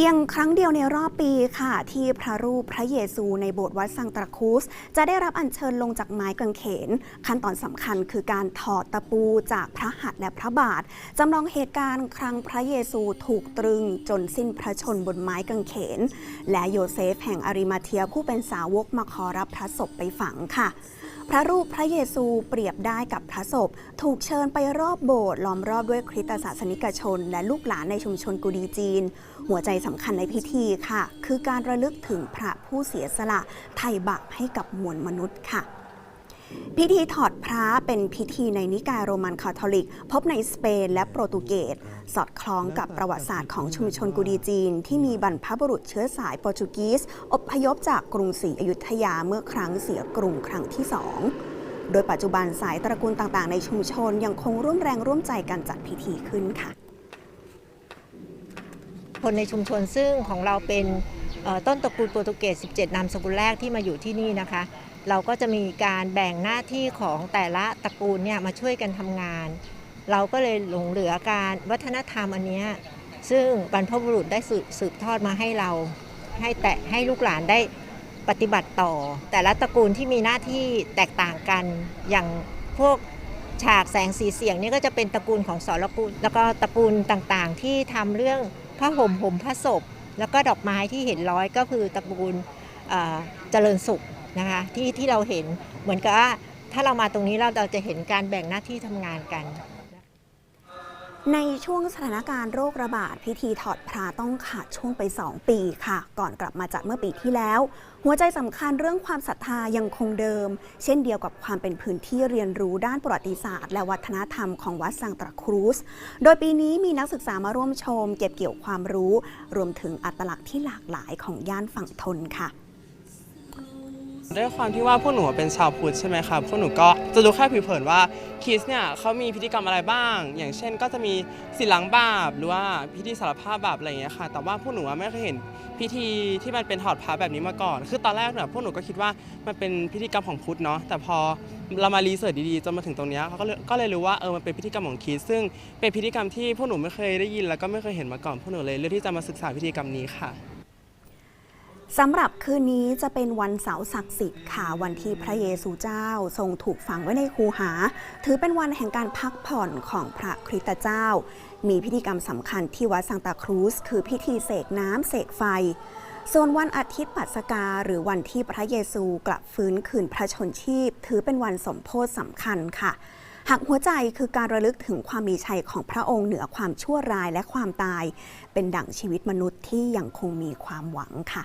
พียงครั้งเดียวในรอบปีค่ะ ที่พระรูปพระเยซูในโบสถ์วัดซังตราคูส จะได้รับอัญเชิญลงจากไม้กางเขน ขั้นตอนสำคัญคือการถอดตะปูจากพระหัตถ์และพระบาทจำลองเหตุการณ์ครั้งพระเยซูถูกตรึงจนสิ้นพระชนบนไม้กางเขน และโยเซฟแห่งอาริมาเทียผู้เป็นสาวกมาขอรับพระศพไปฝังค่ะ พระรูปพระเยซูเปรียบได้กับพระศพ ถูกเชิญไปรอบโบสถ์ล้อมรอบด้วยคริสตศาสนิกชน และลูกหลานในชุมชนกุดีจีน หัวใจสำคัญในพิธีค่ะ คือการระลึกถึงพระผู้เสียสละไถ่บาปให้กับมวลมนุษย์ค่ะ พิธีถอดพระเป็นพิธีในนิกายโรมันคาทอลิก พบในสเปนและโปรตุเกส สอดคล้องกับประวัติศาสตร์ของชุมชนกุดีจีน ที่มีบรรพบุรุษเชื้อสายโปรตุกีสอพยพจากกรุงศรีอยุธยาเมื่อครั้งเสียกรุงครั้งที่สองโดยปัจจุบันสายตระกูลต่างๆ ในชุมชนยังคงร่วมแรงร่วมใจกันจัดพิธีขึ้นค่ะ คนในชุมชนซึ่งของเราเป็น ต้นตระกูลโปรตุเกส 17 นามสกุลแรกที่มาอยู่ที่นี่นะคะ เราก็จะมีการแบ่งหน้าที่ของแต่ละตระกูลเนี่ยมาช่วยกันทำงาน เราก็เลยหลงเหลือการวัฒนธรรมอันนี้ซึ่งบรรพบุรุษได้สืบทอดมาให้เรา ให้แต่ให้ลูกหลานได้ปฏิบัติต่อ แต่ละตระกูลที่มีหน้าที่แตกต่างกันอย่างพวกฉากแสงสีเสียงนี่ก็จะเป็นตระกูลของสรกูลแล้วก็ตระกูลต่างๆ ที่ทำเรื่องผ้าห่มห่มผ้าศพ แล้วก็ดอกไม้ที่เห็นร้อยก็คือตระกูลเจริญสุขนะคะที่ที่เราเห็นเหมือนกับว่าถ้าเรามาตรงนี้เราเราจะเห็นการแบ่งหน้าที่ทำงานกัน ในช่วงสถานการณ์โรคระบาดพิธีถอดพระต้องขาดช่วงไป 2 ปีค่ะ ก่อนกลับมาจากเมื่อปีที่แล้ว หัวใจสำคัญเรื่องความศรัทธายังคงเดิม เช่นเดียวกับความเป็นพื้นที่เรียนรู้ด้านประวัติศาสตร์ และวัฒนธรรมของวัดสังตราครูส โดยปีนี้มีนักศึกษามาร่วมชม เก็บเกี่ยวความรู้ รวมถึงอัตลักษณ์ที่หลากหลายของย่านฝั่งทนค่ะ ด้วยความที่ว่าพวกหนูเป็นชาวพุทธใช่ไหมครับพวกหนูก็จะรู้แค่ผิวเผินว่าคริสเนี่ยเขามีพิธีกรรมอะไรบ้าง อย่างเช่นก็จะมีสิล้างบาปหรือว่าพิธีสารภาพบาปอะไรอย่างเงี้ยค่ะ แต่ว่าพวกหนูอะไม่เคยเห็นพิธีที่มันเป็นถอดพระแบบนี้มาก่อน คือตอนแรกเนี่ยพวกหนูก็คิดว่ามันเป็นพิธีกรรมของพุทธเนาะแต่พอเรามารีเสิร์ชดีๆจนมาถึงตรงเนี้ยเขาก็เลยก็เลยรู้ว่าเออมันเป็นพิธีกรรมของคริสซึ่งเป็นพิธีกรรมที่พวกหนูไม่เคยได้ยินแล้วก็ไม่เคยเห็นมาก่อนพวกหนูเลยเลือกที่จะมาศึกษาพิธีกรรมนี้ค่ะ สำหรับคืนนี้จะเป็นวันเสาร์ศักดิ์สิทธิ์ค่ะวันที่พระเยซูเจ้าทรงถูกฝังไว้ในคูหา ถือเป็นวันแห่งการพักผ่อนของพระคริสตเจ้า มีพิธีกรรมสำคัญที่วัดซังตาครูส คือพิธีเสกน้ำเสกไฟ ส่วนวันอาทิตย์ปัสกา หรือวันที่พระเยซูกลับฟื้นคืนพระชนชีพ ถือเป็นวันสมโพธิสำคัญค่ะหักหัวใจคือการระลึกถึงความมีชัยของพระองค์เหนือความชั่วร้ายและความตาย เป็นดั่งชีวิตมนุษย์ที่ยังคงมีความหวังค่ะ